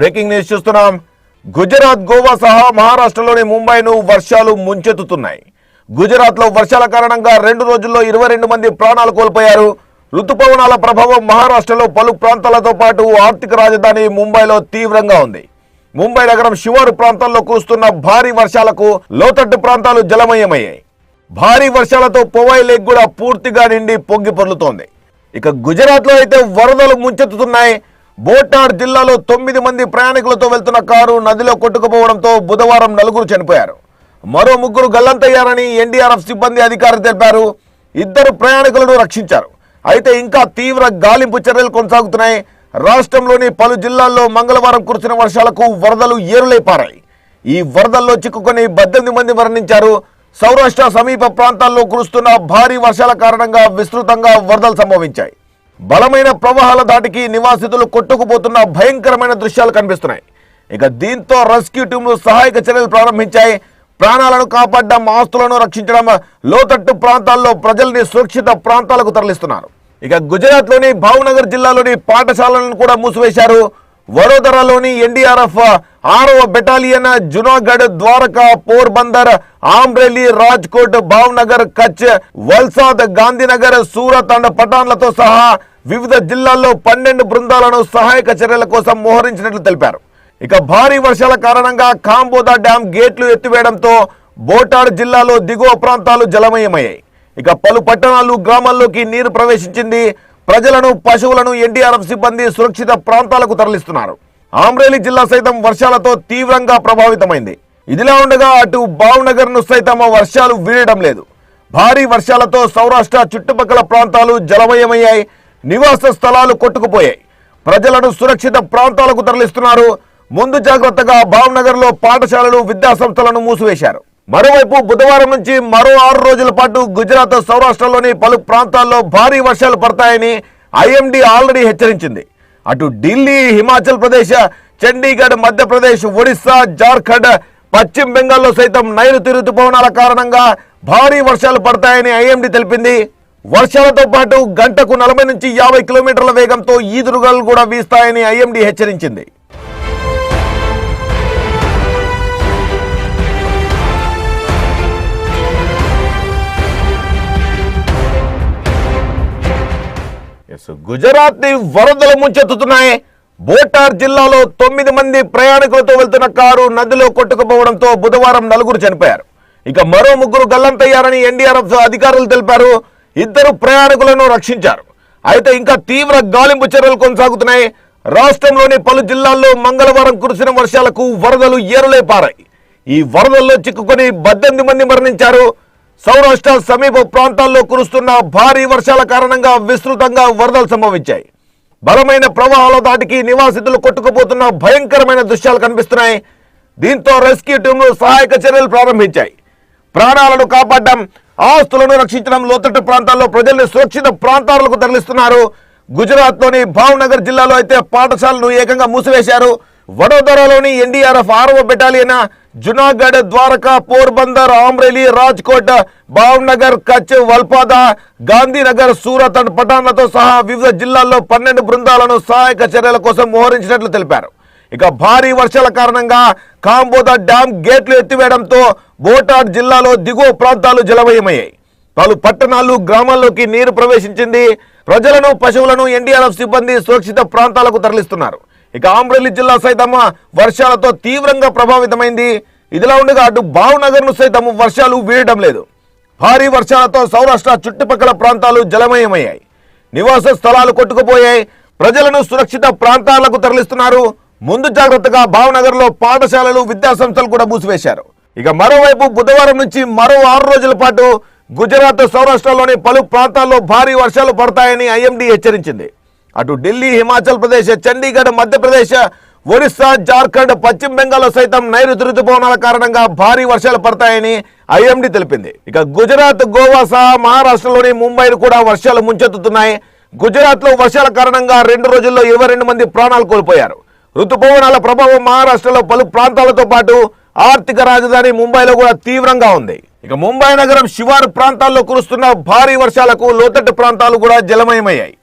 Breaking news చూస్తున్నాం. గుజరాత్ గోవా సహా మహారాష్ట్రలోని ముంబైను వర్షాలు ముంచెత్తుతున్నాయి. గుజరాత్లో వర్షాల కారణంగా రెండు రోజుల్లో ఇరవై రెండు మంది ప్రాణాలు కోల్పోయారు. ఋతుపవనాల ప్రభావం మహారాష్ట్రలో పలు ప్రాంతాలతో పాటు ఆర్థిక రాజధాని ముంబైలో తీవ్రంగా ఉంది. ముంబై నగరం శివారు ప్రాంతాల్లో కూస్తున్న భారీ వర్షాలకు లోతట్టు ప్రాంతాలు జలమయమయ్యాయి. భారీ వర్షాలతో పొవై లేక్ కూడా పూర్తిగా నిండి పొంగి పొర్లుతోంది. ఇక గుజరాత్లో అయితే వరదలు ముంచెత్తుతున్నాయి. బోటార్ జిల్లాలో తొమ్మిది మంది ప్రయాణికులతో వెళ్తున్న కారు నదిలో కొట్టుకుపోవడంతో బుధవారం నలుగురు చనిపోయారు. మరో ముగ్గురు గల్లంతయ్యారని ఎన్డీఆర్ఎఫ్ సిబ్బంది అధికారులు తెలిపారు. ఇద్దరు ప్రయాణికులను రక్షించారు. అయితే ఇంకా తీవ్ర గాలింపు చర్యలు కొనసాగుతున్నాయి. రాష్ట్రంలోని పలు జిల్లాల్లో మంగళవారం కురిసిన వర్షాలకు వరదలు ఏరులై పారాయి. ఈ వరదల్లో చిక్కుకొని పద్దెనిమిది మంది మరణించారు. సౌరాష్ట్ర సమీప ప్రాంతాల్లో కురుస్తున్న భారీ వర్షాల కారణంగా విస్తృతంగా వరదలు సంభవించాయి. బలమైన ప్రవాహాల దాటికి నివాసితులు కొట్టుకుపోతున్న భయంకరమైన దృశ్యాలు కనిపిస్తున్నాయి. ఇక దీంతో రెస్క్యూ టీంలు సహాయక చర్యలు ప్రారంభించాయి. ప్రాణాలను కాపాడడం ఆస్తులను రక్షించడం లోతట్టు ప్రాంతాల్లో ప్రజల్ని సురక్షిత ప్రాంతాలకు తరలిస్తున్నారు. ఇక గుజరాత్లోని భావనగర్ జిల్లాలోని పాఠశాలలను కూడా మూసివేశారు. వడోదరాలోని ఎన్డీఆర్ఎఫ్ ఆరవ బెటాలియన్ జునాగఢ్ ద్వారకా పోర్బందర్ ఆమ్రేలీ రాజ్కోట్ భావ్నగర్ కచ్ వల్సాద్ గాంధీనగర్ సూరత్ అండ్ పఠాన్లతో సహా వివిధ జిల్లాల్లో పన్నెండు బృందాలను సహాయక చర్యల కోసం మోహరించినట్లు తెలిపారు. ఇక భారీ వర్షాల కారణంగా కాంబోదా డ్యాం గేట్లు ఎత్తివేయడంతో బోటాడ్ జిల్లాలో దిగువ ప్రాంతాలు జలమయమయ్యాయి. ఇక పలు పట్టణాలు గ్రామాల్లోకి నీరు ప్రవేశించింది ప్రజలను పశువులను ఎన్డీఆర్ఎఫ్ సిబ్బంది సురక్షిత ప్రాంతాలకు తరలిస్తున్నారు. ఆమ్రేలి జిల్లా సైతం వర్షాలతో తీవ్రంగా ప్రభావితమైంది. ఇదిలా ఉండగా అటు భావ్నగర్ను సైతం వర్షాలు వీడడం లేదు. భారీ వర్షాలతో సౌరాష్ట్ర చుట్టుపక్కల ప్రాంతాలు జలమయమయ్యాయి. నివాస స్థలాలు కొట్టుకుపోయాయి. ప్రజలను సురక్షిత ప్రాంతాలకు తరలిస్తున్నారు. ముందు జాగ్రత్తగా భావ్నగర్లో పాఠశాలలు విద్యాసంస్థలను మూసివేశారు. మరోవైపు బుధవారం నుంచి మరో ఆరు రోజుల పాటు గుజరాత్ సౌరాష్ట్రలోని పలు ప్రాంతాల్లో భారీ వర్షాలు పడతాయని ఐఎండీ ఆల్రెడీ హెచ్చరించింది. అటు ఢిల్లీ హిమాచల్ ప్రదేశ్ చండీగఢ్ మధ్యప్రదేశ్ ఒడిస్సా జార్ఖండ్ పశ్చిమ బెంగాల్లో సైతం నైరుతి ఋతుపవనాల కారణంగా భారీ వర్షాలు పడతాయని ఐఎండీ తెలిపింది. వర్షాలతో పాటు గంటకు నలభై నుంచి యాభై కిలోమీటర్ల వేగంతో ఈదురుగాలు కూడా వీస్తాయని ఐఎండీ హెచ్చరించింది. తెలుసు. గుజరాత్ వరదలు ముంచెత్తుతున్నాయి. బోటార్ జిల్లాలో తొమ్మిది మంది ప్రయాణికులతో వెళ్తున్న కారు నదిలో కొట్టుకుపోవడంతో బుధవారం నలుగురు చనిపోయారు. ఇక మరో ముగ్గురు గల్లంతయ్యారని ఎన్డీఆర్ఎఫ్ అధికారులు తెలిపారు. ఇద్దరు ప్రయాణికులను రక్షించారు. అయితే ఇంకా తీవ్ర గాలింపు చర్యలు కొనసాగుతున్నాయి. రాష్ట్రంలోని పలు జిల్లాల్లో మంగళవారం కురిసిన వర్షాలకు వరదలు ఏరులై పారాయి ఈ వరదల్లో చిక్కుకొని పద్దెనిమిది మంది మరణించారు. సౌరాష్ట్ర సమీప ప్రాంతాల్లో కురుస్తున్న భారీ వర్షాల కారణంగా విస్తృతంగా వరదలు సంభవించాయి. బలమైన ప్రవాహాల దాటికి నివాసితులు కొట్టుకుపోతున్న భయంకరమైన దృశ్యాలు కనిపిస్తున్నాయి. దీంతో రెస్క్యూ టీంలు సహాయక చర్యలు ప్రారంభించాయి. ప్రాణాలను కాపాడడం ఆస్తులను రక్షించడం లోతట్టు ప్రాంతాల్లో ప్రజల్ని సురక్షిత ప్రాంతాలకు తరలిస్తున్నారు. గుజరాత్లోని భావ్నగర్ జిల్లాలో అయితే పాఠశాలను ఏకంగా మూసివేశారు. వడోదరాలోని ఎన్డీఆర్ఎఫ్ ఆరవ బెటాలియన్ జునాగఢ్ ద్వారకా పోర్బందర్ ఆమ్రేలి రాజ్కోట్ భావ్నగర్ కచ్ వల్పాదా గాంధీనగర్ సూరత్ అండ్ పఠాన్లతో సహా వివిధ జిల్లాల్లో పన్నెండు బృందాలను సహాయక చర్యల కోసం మోహరించినట్లు తెలిపారు. ఇక భారీ వర్షాల కారణంగా కాంబోదా డ్యాం గేట్లు ఎత్తివేయడంతో బోటాడ్ జిల్లాలో దిగువ ప్రాంతాలు జలమయమయ్యాయి. పలు పట్టణాలు గ్రామాల్లోకి నీరు ప్రవేశించింది. ప్రజలను పశువులను ఎన్డీఆర్ఎఫ్ సిబ్బంది సురక్షిత ప్రాంతాలకు తరలిస్తున్నారు. ఇక ఆమ్రేలి జిల్లా సైతం వర్షాలతో తీవ్రంగా ప్రభావితమైంది. ఇదిలా ఉండగా అటు భావనగర్ను సైతం వర్షాలు వీడడం లేదు. భారీ వర్షాలతో సౌరాష్ట్ర చుట్టుపక్కల ప్రాంతాలు జలమయమయ్యాయి. నివాస స్థలాలు కొట్టుకుపోయాయి. ప్రజలను సురక్షిత ప్రాంతాలకు తరలిస్తున్నారు. ముందు జాగ్రత్తగా భావనగర్లో పాఠశాలలు విద్యాసంస్థలు కూడా మూసివేశారు. ఇక మరోవైపు బుధవారం నుంచి మరో ఆరు రోజుల పాటు గుజరాత్ సౌరాష్ట్రలోని పలు ప్రాంతాల్లో భారీ వర్షాలు పడతాయని ఐఎండీ హెచ్చరించింది. అటు ఢిల్లీ హిమాచల్ ప్రదేశ్ చండీగఢ్ మధ్యప్రదేశ్ ఒరిస్సా జార్ఖండ్ పశ్చిమ బెంగాల్లో సైతం నైరుతి ఋతుపవనాల కారణంగా భారీ వర్షాలు పడతాయని ఐఎండీ తెలిపింది. ఇక గుజరాత్ గోవా సహా మహారాష్ట్రలోని ముంబైను కూడా వర్షాలు ముంచెత్తుతున్నాయి. గుజరాత్లో వర్షాల కారణంగా రెండు రోజుల్లో ఇరవై రెండు మంది ప్రాణాలు కోల్పోయారు. ఋతుపవనాల ప్రభావం మహారాష్ట్రలో పలు ప్రాంతాలతో పాటు ఆర్థిక రాజధాని ముంబైలో కూడా తీవ్రంగా ఉంది. ఇక ముంబై నగరం శివారు ప్రాంతాల్లో కురుస్తున్న భారీ వర్షాలకు లోతట్టు ప్రాంతాలు కూడా జలమయమయ్యాయి.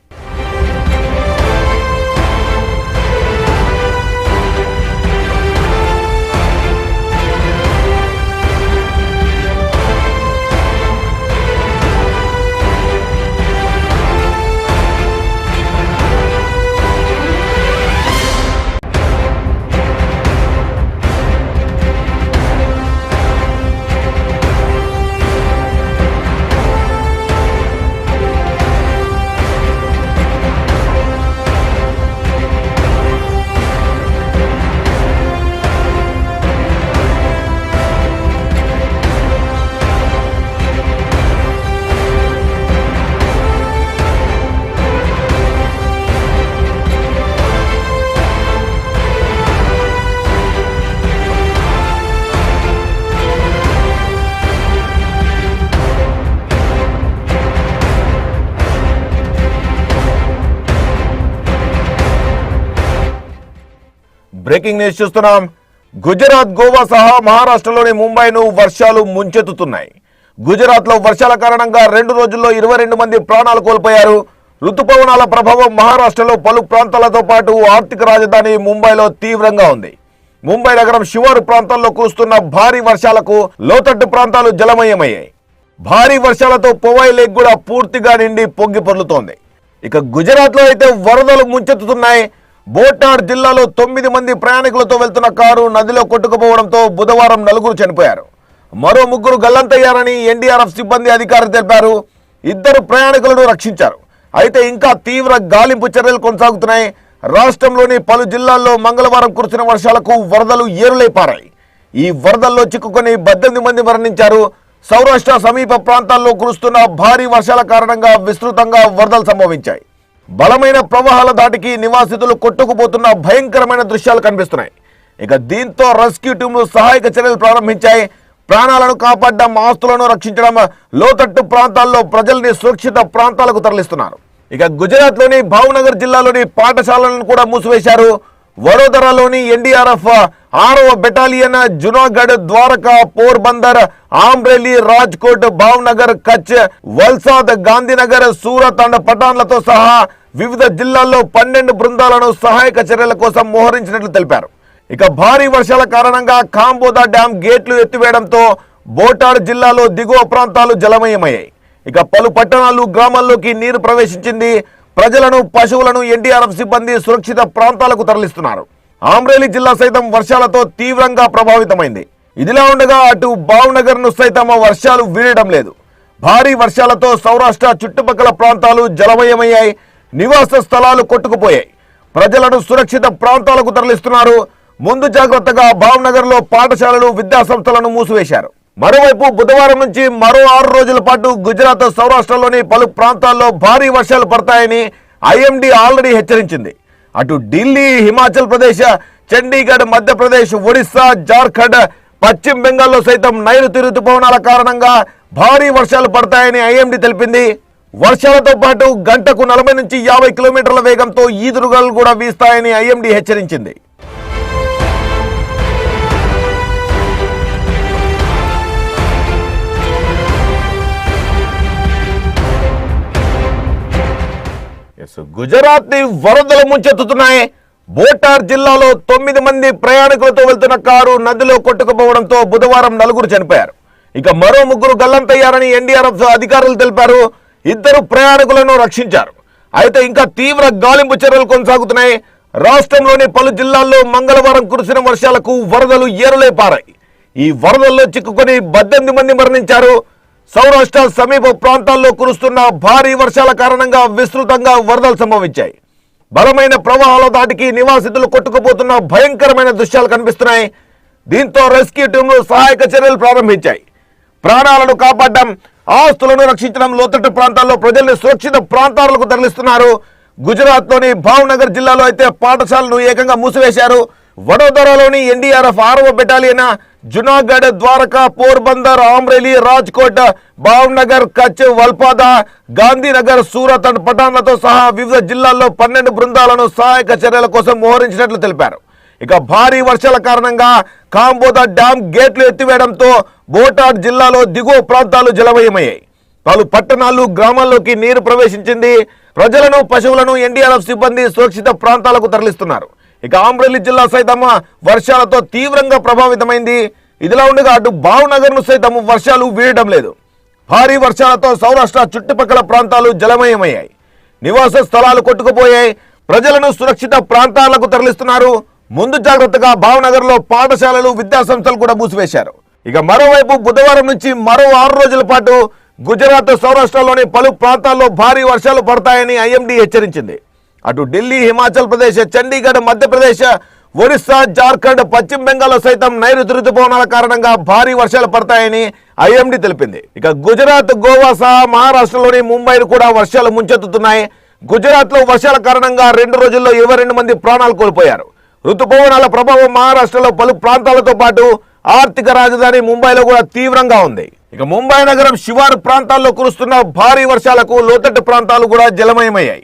బ్రేకింగ్ న్యూస్ చూస్తున్నాం. గుజరాత్ గోవా సహా మహారాష్ట్రలోని ముంబైను వర్షాలు ముంచెత్తుతున్నాయి. గుజరాత్లో వర్షాల కారణంగా రెండు రోజుల్లో ఇరవై రెండు మంది ప్రాణాలు కోల్పోయారు. ఋతుపవనాల ప్రభావం మహారాష్ట్రలో పలు ప్రాంతాలతో పాటు ఆర్థిక రాజధాని ముంబైలో తీవ్రంగా ఉంది. ముంబై నగరం శివారు ప్రాంతాల్లో కురుస్తున్న భారీ వర్షాలకు లోతట్టు ప్రాంతాలు జలమయమయ్యాయి. భారీ వర్షాలతో పొవై లేక్ కూడా పూర్తిగా నిండి పొంగి పొర్లుతోంది. ఇక గుజరాత్లో అయితే వరదలు ముంచెత్తుతున్నాయి. బోటాడ్ జిల్లాలో తొమ్మిది మంది ప్రయాణికులతో వెళ్తున్న కారు నదిలో కొట్టుకుపోవడంతో బుధవారం నలుగురు చనిపోయారు. మరో ముగ్గురు గల్లంతయ్యారని ఎన్డీఆర్ఎఫ్ సిబ్బంది అధికారులు తెలిపారు. ఇద్దరు ప్రయాణికులను రక్షించారు. అయితే ఇంకా తీవ్ర గాలింపు చర్యలు కొనసాగుతున్నాయి. రాష్ట్రంలోని పలు జిల్లాల్లో మంగళవారం కురిసిన వర్షాలకు వరదలు ఏరులై పారాయి. ఈ వరదల్లో చిక్కుకొని పద్దెనిమిది మంది మరణించారు. సౌరాష్ట్ర సమీప ప్రాంతాల్లో కురుస్తున్న భారీ వర్షాల కారణంగా విస్తృతంగా వరదలు సంభవించాయి. బలమైన ప్రవాహాల దాటికి నివాసితులు కొట్టుకుపోతున్న భయంకరమైన దృశ్యాలు కనిపిస్తున్నాయి. ఇక దీంతో రెస్క్యూ టీంలు సహాయక చర్యలు ప్రారంభించాయి. ప్రాణాలను కాపాడడం ఆస్తులను రక్షించడం లోతట్టు ప్రాంతాల్లో ప్రజల్ని సురక్షిత ప్రాంతాలకు తరలిస్తున్నారు. ఇక గుజరాత్లోని భావనగర్ జిల్లాలోని పాఠశాలలను కూడా మూసివేశారు వడోదరాలోని ఎన్డీఆర్ఎఫ్ ఆరవ బెటాలియన్ జునాగఢ్ ద్వారకా పోర్బందర్ ఆమ్రేలీ రాజ్కోట్ భావ్నగర్ కచ్ వల్సాద్ గాంధీనగర్ సూరత్ అండ్ పఠాన్లతో సహా వివిధ జిల్లాల్లో పన్నెండు బృందాలను సహాయక చర్యల కోసం మోహరించినట్లు తెలిపారు. ఇక భారీ వర్షాల కారణంగా కాంబోదా డ్యాం గేట్లు ఎత్తివేయడంతో బోటార్ జిల్లాలో దిగువ ప్రాంతాలు జలమయమయ్యాయి. ఇక పలు పట్టణాలు గ్రామాల్లోకి నీరు ప్రవేశించింది ప్రజలను పశువులను ఎన్డీఆర్ఎఫ్ సిబ్బంది సురక్షిత ప్రాంతాలకు తరలిస్తున్నారు. ఆమ్రేలి జిల్లా సైతం వర్షాలతో తీవ్రంగా ప్రభావితమైంది. ఇదిలా ఉండగా అటు భావ్నగర్ను సైతం వర్షాలు వీడడం లేదు. భారీ వర్షాలతో సౌరాష్ట్ర చుట్టుపక్కల ప్రాంతాలు జలమయమయ్యాయి. నివాస స్థలాలు కొట్టుకుపోయాయి. ప్రజలను సురక్షిత ప్రాంతాలకు తరలిస్తున్నారు. ముందు జాగ్రత్తగా భావ్నగర్లో పాఠశాలలు విద్యాసంస్థలను మూసివేశారు. మరోవైపు బుధవారం నుంచి మరో ఆరు రోజుల పాటు గుజరాత్ సౌరాష్ట్రలోని పలు ప్రాంతాల్లో భారీ వర్షాలు పడతాయని ఐఎండీ ఆల్రెడీ హెచ్చరించింది. అటు ఢిల్లీ హిమాచల్ ప్రదేశ్ చండీగఢ్ మధ్యప్రదేశ్ ఒడిస్సా జార్ఖండ్ పశ్చిమ బెంగాల్లో సైతం నైరుతి ఋతుపవనాల కారణంగా భారీ వర్షాలు పడతాయని ఐఎండీ తెలిపింది. వర్షాలతో పాటు గంటకు నలభై నుంచి యాభై కిలోమీటర్ల వేగంతో ఈదురుగాలు కూడా వీస్తాయని ఐఎండీ హెచ్చరించింది. గుజరాత్ని వరదలు ముంచెత్తుతున్నాయి. బోటార్ జిల్లాలో తొమ్మిది మంది ప్రయాణికులతో వెళ్తున్న కారు నదిలో కొట్టుకుపోవడంతో బుధవారం నలుగురు చనిపోయారు. ఇక మరో ముగ్గురు గల్లంతయ్యారని ఎన్డీఆర్ఎఫ్ అధికారులు తెలిపారు. ఇద్దరు ప్రయాణికులను రక్షించారు. అయితే ఇంకా తీవ్ర గాలింపు చర్యలు కొనసాగుతున్నాయి. రాష్ట్రంలోని పలు జిల్లాల్లో మంగళవారం కురిసిన వర్షాలకు వరదలు ఏరులే పారాయి ఈ వరదల్లో చిక్కుకొని పద్దెనిమిది మంది మరణించారు. సౌరాష్ట్ర సమీప ప్రాంతాల్లో కురుస్తున్న భారీ వర్షాల కారణంగా విస్తృతంగా వరదలు సంభవించాయి. బలమైన ప్రవాహాల దాటికి నివాసితులు కొట్టుకుపోతున్న భయంకరమైన దృశ్యాలు కనిపిస్తున్నాయి. దీంతో రెస్క్యూ టీంలు సహాయక చర్యలు ప్రారంభించాయి. ప్రాణాలను కాపాడడం ఆస్తులను రక్షించడం లోతట్టు ప్రాంతాల్లో ప్రజల్ని సురక్షిత ప్రాంతాలకు తరలిస్తున్నారు. గుజరాత్లోని భావనగర్ భావ్నగర్ జిల్లాలో అయితే పాఠశాలను ఏకంగా మూసివేశారు. వడోదరాలోని ఎన్డీఆర్ఎఫ్ ఆరవ బెటాలియన్ జునాగఢ్ ద్వారకా పోర్బందర్ ఆమ్రేలి రాజ్కోట్ భావ్నగర్ కచ్ వల్పాదా గాంధీనగర్ సూరత్ అండ్ పటాన్లతో సహా వివిధ జిల్లాల్లో పన్నెండు బృందాలను సహాయక చర్యల కోసం మోహరించినట్లు తెలిపారు. ఇక భారీ వర్షాల కారణంగా కాంబోదా డ్యాం గేట్లు ఎత్తివేయడంతో బోటాడ్ జిల్లాలో దిగువ ప్రాంతాలు జలమయమయ్యాయి. పలు పట్టణాలు గ్రామాల్లోకి నీరు ప్రవేశించింది. ప్రజలను పశువులను ఎన్డీఆర్ఎఫ్ సిబ్బంది సురక్షిత ప్రాంతాలకు తరలిస్తున్నారు. ఇక ఆమ్రేలి జిల్లా సైతం వర్షాలతో తీవ్రంగా ప్రభావితమైంది. ఇదిలా ఉండగా అటు భావనగర్ను సైతం వర్షాలు వీయడం లేదు. భారీ వర్షాలతో సౌరాష్ట్ర చుట్టుపక్కల ప్రాంతాలు జలమయమయ్యాయి. నివాస స్థలాలు కొట్టుకుపోయాయి. ప్రజలను సురక్షిత ప్రాంతాలకు తరలిస్తున్నారు. ముందు జాగ్రత్తగా భావనగర్లో పాఠశాలలు విద్యాసంస్థలు కూడా మూసివేశారు. ఇక మరోవైపు బుధవారం నుంచి మరో ఆరు రోజుల పాటు గుజరాత్ సౌరాష్ట్రలోని పలు ప్రాంతాల్లో భారీ వర్షాలు పడతాయని ఐఎండీ హెచ్చరించింది. అటు ఢిల్లీ హిమాచల్ ప్రదేశ్ చండీగఢ్ మధ్యప్రదేశ్ ఒరిస్సా జార్ఖండ్ పశ్చిమ బెంగాల్లో సైతం నైరుతి ఋతుపవనాల కారణంగా భారీ వర్షాలు పడతాయని ఐఎండీ తెలిపింది. ఇక గుజరాత్ గోవా సహా మహారాష్ట్రలోని ముంబైను కూడా వర్షాలు ముంచెత్తుతున్నాయి. గుజరాత్లో వర్షాల కారణంగా రెండు రోజుల్లో ఇరవై రెండు మంది ప్రాణాలు కోల్పోయారు. ఋతుపవనాల ప్రభావం మహారాష్ట్రలో పలు ప్రాంతాలతో పాటు ఆర్థిక రాజధాని ముంబైలో కూడా తీవ్రంగా ఉంది. ఇక ముంబై నగరం శివారు ప్రాంతాల్లో కురుస్తున్న భారీ వర్షాలకు లోతట్టు ప్రాంతాలు కూడా జలమయమయ్యాయి.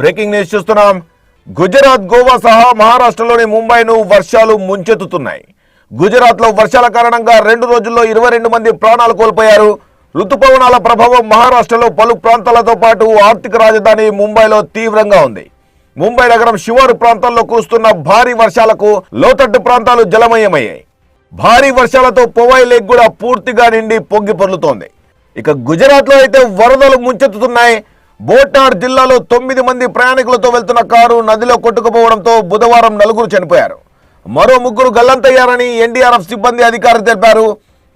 బ్రేకింగ్ న్యూస్ చూస్తున్నాం. గుజరాత్ గోవా సహా మహారాష్ట్రలోని ముంబైను వర్షాలు ముంచెత్తుతున్నాయి. గుజరాత్లో వర్షాల కారణంగా రెండు రోజుల్లో ఇరవై రెండు మంది ప్రాణాలు కోల్పోయారు. ఋతుపవనాల ప్రభావం మహారాష్ట్రలో పలు ప్రాంతాలతో పాటు ఆర్థిక రాజధాని ముంబైలో తీవ్రంగా ఉంది. ముంబై నగరం శివారు ప్రాంతాల్లో కురుస్తున్న భారీ వర్షాలకు లోతట్టు ప్రాంతాలు జలమయమయ్యాయి. భారీ వర్షాలతో పొవై లేక్ కూడా పూర్తిగా నిండి పొంగి పొర్లుతోంది. ఇక గుజరాత్లో అయితే వరదలు ముంచెత్తుతున్నాయి. బోటాడ్ జిల్లాలో తొమ్మిది మంది ప్రయాణికులతో వెళ్తున్న కారు నదిలో కొట్టుకుపోవడంతో బుధవారం నలుగురు చనిపోయారు. మరో ముగ్గురు గల్లంతయ్యారని ఎన్డీఆర్ఎఫ్ సిబ్బంది అధికారులు తెలిపారు.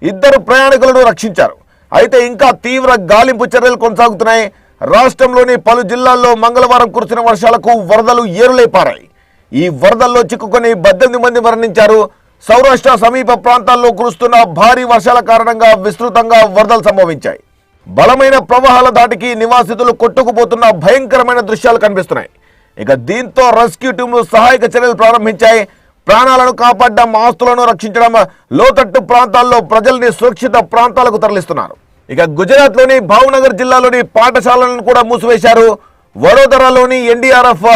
ఇద్దరు ప్రయాణికులను రక్షించారు. అయితే ఇంకా తీవ్ర గాలింపు చర్యలు కొనసాగుతున్నాయి. రాష్ట్రంలోని పలు జిల్లాల్లో మంగళవారం కురిసిన వర్షాలకు వరదలు ఏరులై పారాయి. ఈ వరదల్లో చిక్కుకొని పద్దెనిమిది మంది మరణించారు. సౌరాష్ట్ర సమీప ప్రాంతాల్లో కురుస్తున్న భారీ వర్షాల కారణంగా విస్తృతంగా వరదలు సంభవించాయి. బలమైన ప్రవాహాల దాటికి నివాసితులు కొట్టుకుపోతున్న భయంకరమైన దృశ్యాలు కనిపిస్తున్నాయి. ఇక దీంతో రెస్క్యూ టీంలు సహాయక చర్యలు ప్రారంభించాయి. ప్రాణాలను కాపాడడం ఆస్తులను రక్షించడం లోతట్టు ప్రాంతాల్లో ప్రజల్ని సురక్షిత ప్రాంతాలకు తరలిస్తున్నారు. ఇక గుజరాత్లోని భావనగర్ జిల్లాలోని పాఠశాలలను కూడా మూసివేశారు. వడోదరాలోని ఎన్డీఆర్ఎఫ్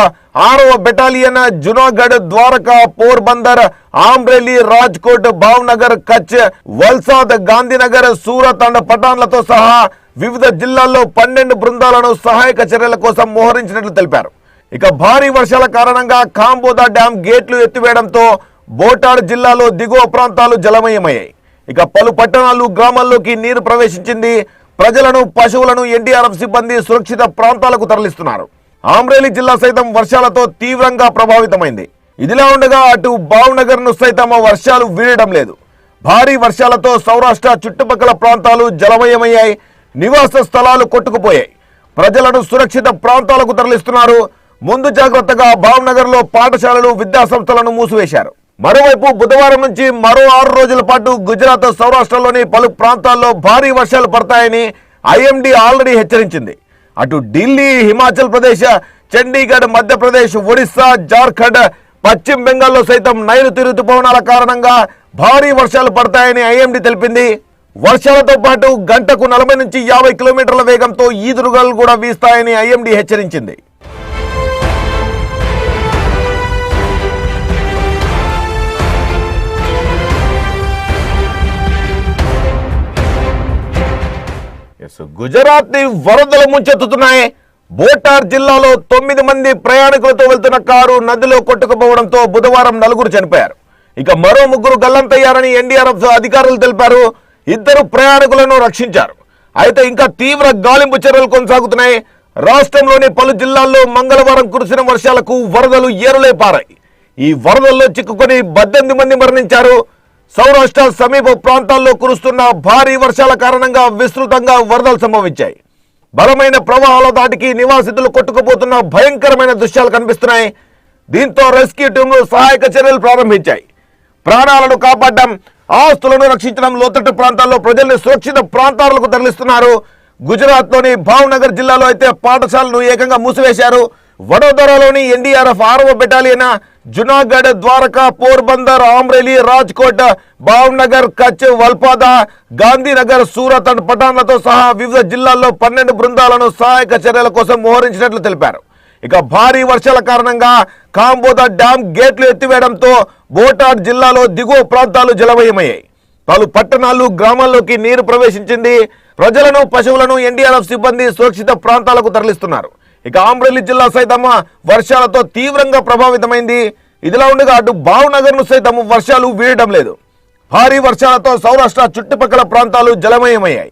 ఆరవ బెటాలియన్ జునాగఢ్ ద్వారకా పోర్బందర్ ఆమ్రేలి రాజ్కోట్ భావ్నగర్ కచ్ వల్సాద్ గాంధీనగర్ సూరత్ అండ్ పఠాన్లతో సహా వివిధ జిల్లాల్లో పన్నెండు బృందాలను సహాయక చర్యల కోసం మోహరించినట్లు తెలిపారు. ఇక భారీ వర్షాల కారణంగా కాంబోదా డ్యాం గేట్లు ఎత్తివేయడంతో బోటాడ్ జిల్లాలో దిగువ ప్రాంతాలు జలమయమయ్యాయి. ఇక పలు పట్టణాలు గ్రామాల్లోకి నీరు ప్రవేశించింది ప్రజలను పశువులను ఎన్డీఆర్ఎఫ్ సిబ్బంది సురక్షిత ప్రాంతాలకు తరలిస్తున్నారు. ఆమ్రేలి జిల్లా సైతం వర్షాలతో తీవ్రంగా ప్రభావితమైంది. ఇదిలా ఉండగా అటు భావ్నగర్ను సైతం వర్షాలు వీడడం లేదు. భారీ వర్షాలతో సౌరాష్ట్ర చుట్టుపక్కల ప్రాంతాలు జలమయమయ్యాయి. నివాస స్థలాలు కొట్టుకుపోయాయి. ప్రజలను సురక్షిత ప్రాంతాలకు తరలిస్తున్నారు. ముందు జాగ్రత్తగా భావ్నగర్లో పాఠశాలలు విద్యాసంస్థలను మూసివేశారు. మరోవైపు బుధవారం నుంచి మరో ఆరు రోజుల పాటు గుజరాత్ సౌరాష్ట్రలోని పలు ప్రాంతాల్లో భారీ వర్షాలు పడతాయని ఐఎండీ ఆల్రెడీ హెచ్చరించింది. అటు ఢిల్లీ హిమాచల్ ప్రదేశ్ చండీగఢ్ మధ్యప్రదేశ్ ఒడిస్సా జార్ఖండ్ పశ్చిమ బెంగాల్లో సైతం నైరుతి ఋతుపవనాల కారణంగా భారీ వర్షాలు పడతాయని ఐఎండీ తెలిపింది. వర్షాలతో పాటు గంటకు నలభై నుంచి యాభై కిలోమీటర్ల వేగంతో ఈదురుగాలు కూడా వీస్తాయని ఐఎండీ హెచ్చరించింది. గుజరాత్ని వరదలు ముంచెత్తుతున్నాయి. బోటార్ జిల్లాలో తొమ్మిది మంది ప్రయాణికులతో వెళ్తున్న కారు నదిలో కొట్టుకుపోవడంతో బుధవారం నలుగురు చనిపోయారు. ఇక మరో ముగ్గురు గల్లంతయ్యారని ఎన్డీఆర్ఎఫ్ అధికారులు తెలిపారు. ఇద్దరు ప్రయాణికులను రక్షించారు. అయితే ఇంకా తీవ్ర గాలింపు చర్యలు కొనసాగుతున్నాయి. రాష్ట్రంలోని పలు జిల్లాల్లో మంగళవారం కురిసిన వర్షాలకు వరదలు ఏరులే పారాయి ఈ వరదల్లో చిక్కుకొని పద్దెనిమిది మంది మరణించారు. సౌరాష్ట్ర సమీప ప్రాంతాల్లో కురుస్తున్న భారీ వర్షాల కారణంగా విస్తృతంగా వరదలు సంభవించాయి. బలమైన ప్రవాహాల దాటికి నివాసితులు కొట్టుకుపోతున్న భయంకరమైన దృశ్యాలు కనిపిస్తున్నాయి. దీంతో రెస్క్యూ టీంలు సహాయక చర్యలు ప్రారంభించాయి. ప్రాణాలను కాపాడడం ఆస్తులను రక్షించడం లోతట్టు ప్రాంతాల్లో ప్రజల్ని సురక్షిత ప్రాంతాలకు తరలిస్తున్నారు. గుజరాత్లోని భావనగర్ భావ్నగర్ జిల్లాలో అయితే పాఠశాలను ఏకంగా మూసివేశారు. వడోదరాలోని ఎన్డీఆర్ఎఫ్ ఆరవ బెటాలియన్ జునాగఢ్ ద్వారకా పోర్బందర్ ఆమ్రేలి రాజ్కోట్ భావ్నగర్ కచ్ వల్పాదా గాంధీనగర్ సూరత్ అండ్ పఠాన్లతో సహా వివిధ జిల్లాల్లో పన్నెండు బృందాలను సహాయక చర్యల కోసం మోహరించినట్లు తెలిపారు. ఇక భారీ వర్షాల కారణంగా కాంబోదా డ్యాం గేట్లు ఎత్తివేయడంతో బోటాడ్ జిల్లాలో దిగువ ప్రాంతాలు జలమయమయ్యాయి. పలు పట్టణాలు గ్రామాల్లోకి నీరు ప్రవేశించింది. ప్రజలను పశువులను ఎన్డీఆర్ఎఫ్ సిబ్బంది సురక్షిత ప్రాంతాలకు తరలిస్తున్నారు. ఇక ఆమ్రేలి జిల్లా సైతం వర్షాలతో తీవ్రంగా ప్రభావితమైంది. ఇదిలా ఉండగా అటు భావనగర్ను సైతం వర్షాలు వీయడం లేదు. భారీ వర్షాలతో సౌరాష్ట్ర చుట్టుపక్కల ప్రాంతాలు జలమయమయ్యాయి.